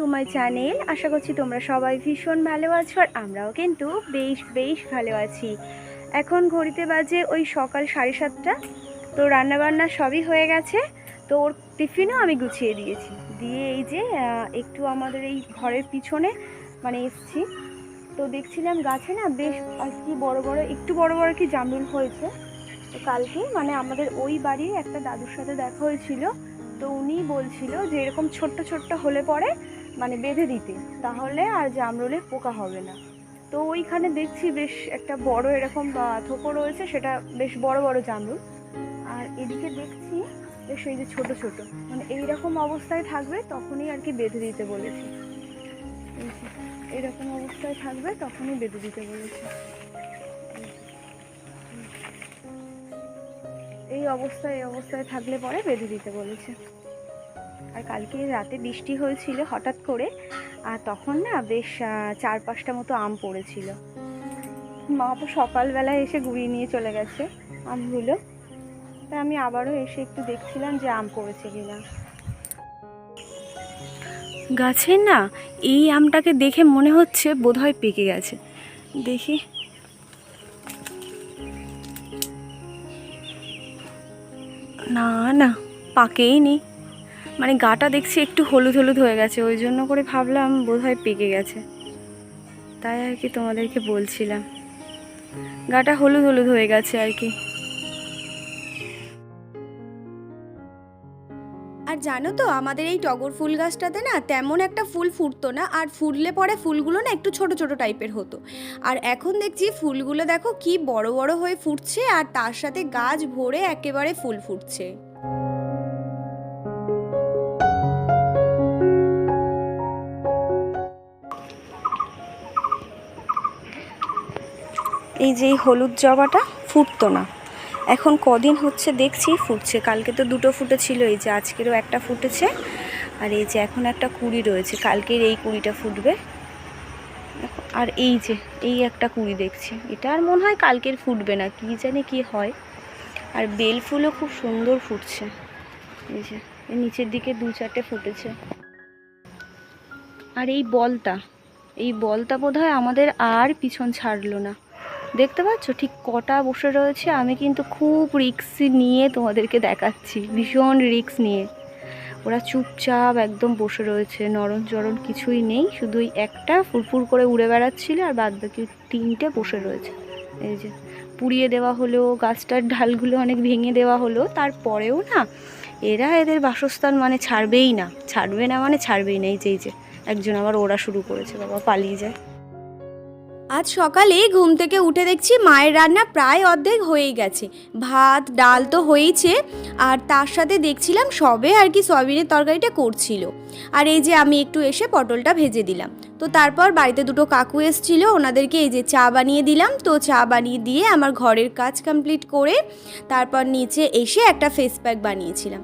To my channel আশা করছি তোমরা সবাই ভীষণ ভালো আছো আর আমরাও কিন্তু বেশ বেশ ভালো আছি। এখন ঘড়িতে বাজে ওই সকাল সাড়ে সাতটা। তো রান্নাবান্না সবই হয়ে গেছে। তো ওর টিফিনও আমি গুছিয়ে দিয়েছি। দিয়ে এই যে একটু আমাদের এই ঘরের পিছনে মানে এসছি। তো দেখছিলাম গাছে না বেশ আর কি বড় বড়, একটু বড় বড় কি জামরুল হয়েছে। তো কালকে মানে আমাদের ওই বাড়ির একটা দাদুর সাথে দেখা হয়েছিল। তো উনি বলছিল যে এরকম ছোট্ট ছোট্ট হলে পরে মানে বেঁধে দিতে, তাহলে আর জামরুলে পোকা হবে না। তো ওইখানে দেখছি বেশ একটা বড় এরকম থোপো রয়েছে, সেটা বেশ বড় বড় জামরুল। আর এদিকে দেখছি বেশ এই যে ছোট ছোট মানে এইরকম অবস্থায় থাকবে তখনই আর কি বেঁধে দিতে বলেছে। এইরকম অবস্থায় থাকবে তখনই বেঁধে দিতে বলেছে। এই অবস্থায় এই অবস্থায় থাকলে পরে বেঁধে দিতে বলেছে। আর কালকে রাতে বৃষ্টি হয়েছিল হঠাৎ করে, আর তখন না বেশ চার পাঁচটা মতো আম পড়েছিল। মা তো সকালবেলায় এসে গুড়িয়ে নিয়ে চলে গেছে আমগুলো। তাই আমি আবারও এসে একটু দেখছিলাম যে আম পড়েছে কিনা। গাছের না এই আমটাকে দেখে মনে হচ্ছে বোধহয় পেকে গেছে। দেখি। না না, পাকেই নি মানে গাটা দেখছি একটু হলুদ হলুদ হয়ে গেছে, ওই জন্য করে ভাবলাম বোধহয় পেকে গেছে। তাই আর কি তোমাদেরকে বলছিলাম। গাটা হলুদ হলুদ হয়ে গেছে আর কি। আর জানো তো, আমাদের এই টগর ফুল গাছটাতে না তেমন একটা ফুল ফুটতো না, আর ফুটলে পরে ফুলগুলো না একটু ছোট ছোট টাইপের হতো। আর এখন দেখছি ফুলগুলো দেখো কি বড় বড় হয়ে ফুটছে, আর তার সাথে গাছ ভরে একেবারে ফুল ফুটছে। এই যে হলুদ জবাটা ফুটতো না। এখন কদিন হচ্ছে দেখছি ফুটছে। কালকে তো দুটো ফুটেছিল, এই যে আজকেরও একটা ফুটেছে আর এই যে এখন একটা কুড়ি রয়েছে। কালকের এই কুড়িটা ফুটবে। আর এই যে, এই একটা কুড়ি দেখছি। এটা আর মনে হয় কালকের ফুটবে না, কি জানি কি হয়। আর বেল ফুলও খুব সুন্দর ফুটছে। এই যে নিচের দিকে দু চারটে ফুটেছে। আর এই বলতা এই বলতা বোধহয় আমাদের আর পিছন ছাড়লো না। দেখতে পাচ্ছ? ঠিক কটা বসে রয়েছে। আমি কিন্তু খুব রিক্স নিয়ে তোমাদেরকে দেখাচ্ছি। ভীষণ রিক্স নিয়ে। ওরা চুপচাপ একদম বসে রয়েছে। নরম চরণ কিছুই নেই। শুধু ওই একটা ফুরফুর করে উড়ে বেড়াচ্ছিল আর বাদ বাকি তিনটে বসে রয়েছে। এই যে, পুড়িয়ে দেওয়া হলো, গাছটার ঢালগুলো অনেক ভেঙে দেওয়া হলো। তারপরেও না, এরা এদের বাসস্থান মানে ছাড়বেই না। ছাড়বে না মানে ছাড়বেই না। এই যে এই যে, একজন আবার ওরা শুরু করেছে। বাবা পালিয়ে যায়। আজ সকালে ঘুম থেকে উঠে দেখছি মায়ের রান্না প্রায় অর্ধেক হয়েই গেছে। ভাত, ডাল তো হয়েইছে, আর তার সাথে দেখছিলাম সবে আর কি সয়াবিনের তরকারিটা করছিল। আর এই যে আমি একটু এসে পটলটা ভেজে দিলাম। তো তারপর বাড়িতে দুটো কাকু এসেছিল, ওনাদেরকে এই যে চা বানিয়ে দিলাম। তো চা বানিয়ে দিয়ে আমার ঘরের কাজ কমপ্লিট করে তারপর নিচে এসে একটা ফেস প্যাক বানিয়েছিলাম।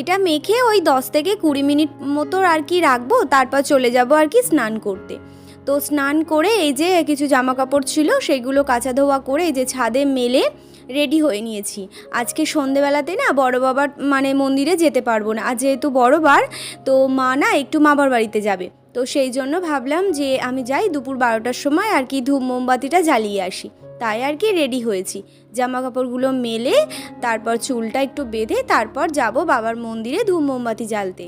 এটা মেখে ওই দশ থেকে কুড়ি মিনিট মতো আর কি রাখব, তারপর চলে যাব আর কি স্নান করতে। তো স্নান করে এই যে কিছু জামা কাপড় ছিল, সেগুলো কাচা ধোয়া করে এই যে ছাদে মেলে রেডি হয়ে নিয়েছি। আজকে সন্ধেবেলাতে না বড় বাবার মানে মন্দিরে যেতে পারব না। আর যেহেতু বড় বার, তো মা না একটু মামার বাড়িতে যাবে। তো সেই জন্য ভাবলাম যে আমি যাই দুপুর বারোটার সময় আর কি ধূপ মোমবাতিটা জ্বালিয়ে আসি। তাই আর কি রেডি হয়েছি। জামা কাপড়গুলো মেলে, তারপর চুলটা একটু বেঁধে, তারপর যাব বাবার মন্দিরে ধূপ মোমবাতি জ্বালতে।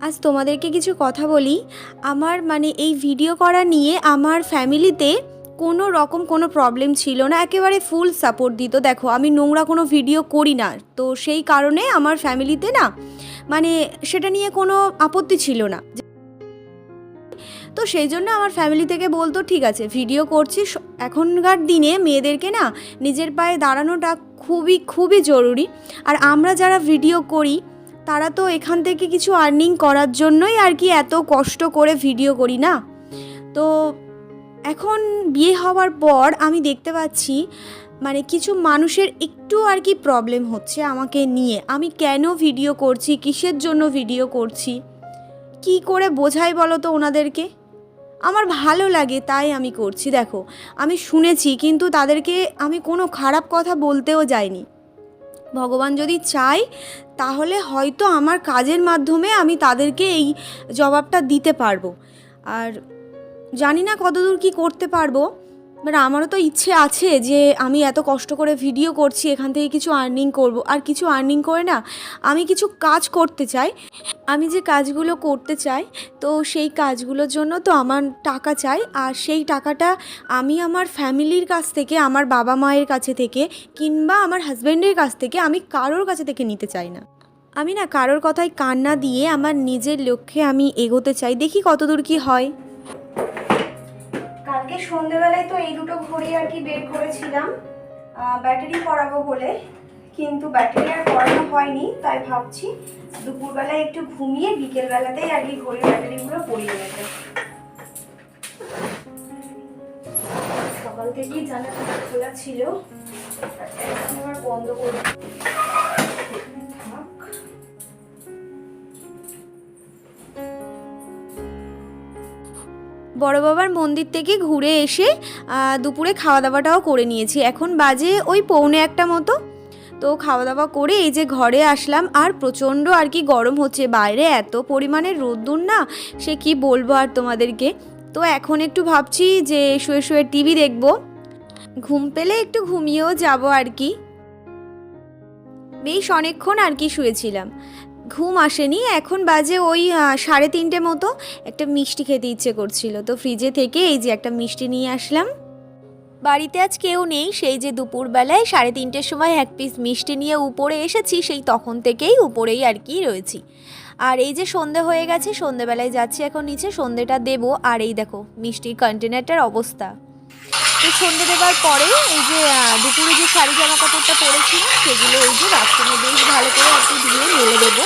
আজ তোমাদেরকে কিছু কথা বলি। আমার মানে এই ভিডিও করা নিয়ে আমার ফ্যামিলিতে কোনো রকম কোনো প্রবলেম ছিল না। একেবারে ফুল সাপোর্ট দিত। দেখো, আমি নোংরা কোনো ভিডিও করি না। তো সেই কারণে আমার ফ্যামিলিতে না মানে সেটা নিয়ে কোনো আপত্তি ছিল না। তো সেই জন্য আমার ফ্যামিলি থেকে বলতো, ঠিক আছে ভিডিও করছিস। এখনকার দিনে মেয়েদেরকে না, নিজের পায়ে দাঁড়ানোটা খুবই খুবই জরুরি। আর আমরা যারা ভিডিও করি তারা তো এখান থেকে কিছু আর্নিং করার জন্যই আর কি এত কষ্ট করে ভিডিও করি না? তো এখন বিয়ে হওয়ার পর আমি দেখতে পাচ্ছি মানে কিছু মানুষের একটু আর কি প্রবলেম হচ্ছে আমাকে নিয়ে। আমি কেন ভিডিও করছি? কিসের জন্য ভিডিও করছি? কি করে বোঝাই বলো তো ওনাদেরকে? আমার ভালো লাগে তাই আমি করছি। দেখো, আমি শুনেছি কিন্তু তাদেরকে আমি কোনো খারাপ কথা বলতেও যাইনি। ভগবান যদি চায়, তাহলে হয়তো আমার কাজের মাধ্যমে আমি তাদেরকে এই জবাবটা দিতে পারব। আর জানি না কতদূর কি করতে পারব বাট আমারও তো ইচ্ছে আছে যে আমি এত কষ্ট করে ভিডিও করছি, এখান থেকে কিছু আর্নিং করব। আর কিছু আর্নিং করে না, আমি কিছু কাজ করতে চাই। আমি যে কাজগুলো করতে চাই, তো সেই কাজগুলোর জন্য তো আমার টাকা চাই। আর সেই টাকাটা আমি আমার ফ্যামিলির কাছ থেকে, আমার বাবা মায়ের কাছে থেকে, কিংবা আমার হাজব্যান্ডের কাছ থেকে আমি কারোর কাছে থেকে নিতে চাই না। আমি না কারোর কথায় কান্না দিয়ে আমার নিজের লক্ষ্যে আমি এগোতে চাই। দেখি কতদূর কি হয়। কালকে সন্ধেবেলায় তো এই দুটো ঘড়ি আর কি বের করেছিলাম। ব্যাটারি পরাবো বলে। কিন্তু ব্যাটারি আর পরানো হয়নি, তাই ভাবছি দুপুরবেলায় একটু ঘুমিয়ে বিকেলবেলাতেই আর কি ঘড়ির ব্যাটারিগুলো পরিয়ে নেবে সকাল থেকেই জানালাটা খোলা ছিল বন্ধ করে বড় বাবার মন্দির থেকে ঘুরে এসে দুপুরে খাওয়া দাওয়াটাও করে নিয়েছি। এখন বাজে ওই পৌনে একটা মতো। তো খাওয়া দাওয়া করে এই যে ঘরে আসলাম, আর প্রচণ্ড আর কি গরম হচ্ছে। বাইরে এত পরিমাণে রোদ্দুর না, সে কি বলব আর তোমাদেরকে? তো এখন একটু ভাবছি যে শুয়ে শুয়ে টিভি দেখব। ঘুম পেলে একটু ঘুমিয়েও যাব আর কি। বেশ অনেকক্ষণ আর কি শুয়েছিলাম। ঘুম আসেনি, এখন বাজে ওই সাড়ে তিনটে মতো। একটা মিষ্টি খেতে ইচ্ছে করছিল। তো ফ্রিজে থেকে এই যে একটা মিষ্টি নিয়ে আসলাম। বাড়িতে আজ কেউ নেই, সেই যে দুপুরবেলায় সাড়ে তিনটের সময় এক পিস মিষ্টি নিয়ে উপরে এসেছি, সেই তখন থেকেই উপরেই আর কি রয়েছি। আর এই যে সন্ধে হয়ে গেছে, সন্ধেবেলায় যাচ্ছি এখন নিচে, সন্ধেটা দেবো। আর এই দেখো, মিষ্টির কন্টেনারটার অবস্থা। তো সন্ধে দেওয়ার পরে এই যে দুপুরে যে শাড়ি জামা কাপড়টা পরেছিলাম সেগুলো এই যে বাথরুমে বেশ ভালো করে একটু ধুয়ে মেলে দেবো।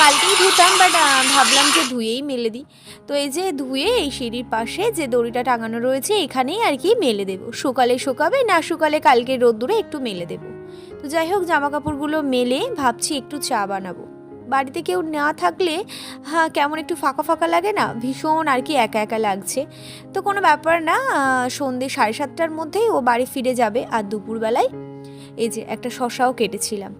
কালকেই ধুতাম বাট ভাবলাম যে ধুয়েই মেলে দিই। তো এই যে ধুয়ে এই সিঁড়ির পাশে যে দড়িটা টাঙানো রয়েছে, এখানেই আর কি মেলে দেবো। সকালে শুকাবে, না শুকালে কালকে রোদ্দুরে একটু মেলে দেবো। তো যাই হোক জামা কাপড়গুলো মেলে ভাবছি একটু চা বানাবো। বাড়িতে কেউ না থাকলে হ্যাঁ কেমন একটু ফাঁকা ফাঁকা লাগে না? ভীষণ আর কি একা একা লাগছে। তো কোনো ব্যাপার না সন্ধে সাড়ে সাতটার মধ্যেই ও বাড়ি ফিরে যাবে। আর দুপুরবেলায় এই যে একটা শশাও কেটেছিলাম।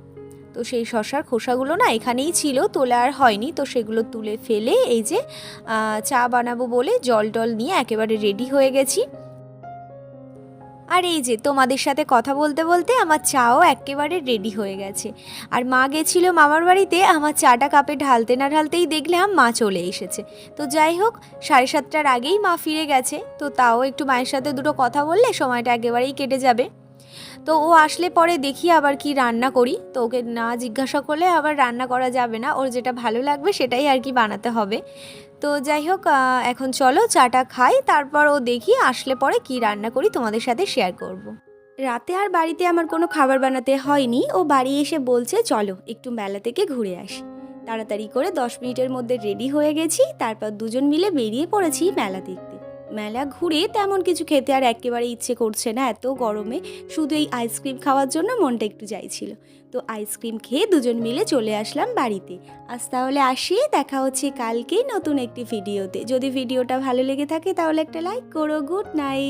তো সেই শশার খোসাগুলো না এখানেই ছিল তোলা আর হয়নি। তো সেগুলো তুলে ফেলে এই যে চা বানাবো বলে জল টল নিয়ে একেবারে রেডি হয়ে গেছি। আর এই যে, তোমাদের সাথে কথা বলতে বলতে আমার চাও একেবারে রেডি হয়ে গেছে। আর মা গেছিল মামার বাড়িতে, আমার চাটা কাপে ঢালতে না ঢালতেই দেখলাম মা চলে এসেছে। তো যাই হোক, সাড়ে সাতটার আগেই মা ফিরে গেছে, তো তাও একটু মায়ের সাথে দুটো কথা বললে সময়টা একেবারেই কেটে যাবে। তো ও আসলে পরে দেখি আবার কি রান্না করি। তো ওকে না জিজ্ঞাসা করলে আবার রান্না করা যাবে না। ওর যেটা ভালো লাগবে সেটাই আর কি বানাতে হবে। তো যাই হোক এখন চলো চাটা খাই। তারপর ও দেখি আসলে পরে কি রান্না করি তোমাদের সাথে শেয়ার করব। রাতে আর বাড়িতে আমার কোনো খাবার বানাতে হয়নি। ও বাড়ি এসে বলছে, চলো একটু মেলা থেকে ঘুরে আসি। তাড়াতাড়ি করে দশ মিনিটের মধ্যে রেডি হয়ে গেছি। তারপর দুজন মিলে বেরিয়ে পড়েছি মেলা মেলা ঘুরে তেমন কিছু খেতে আর একেবারে ইচ্ছে করছে না এত গরমে। শুধু এই আইসক্রিম খাওয়ার জন্য মনটা একটু চাইছিল তো আইসক্রিম খেয়ে দুজন মিলে চলে আসলাম বাড়িতে। আজ তাহলে আসি, দেখা হচ্ছে কালকেই নতুন একটি ভিডিওতে। যদি ভিডিওটা ভালো লেগে থাকে তাহলে একটা লাইক করো গুড নাইট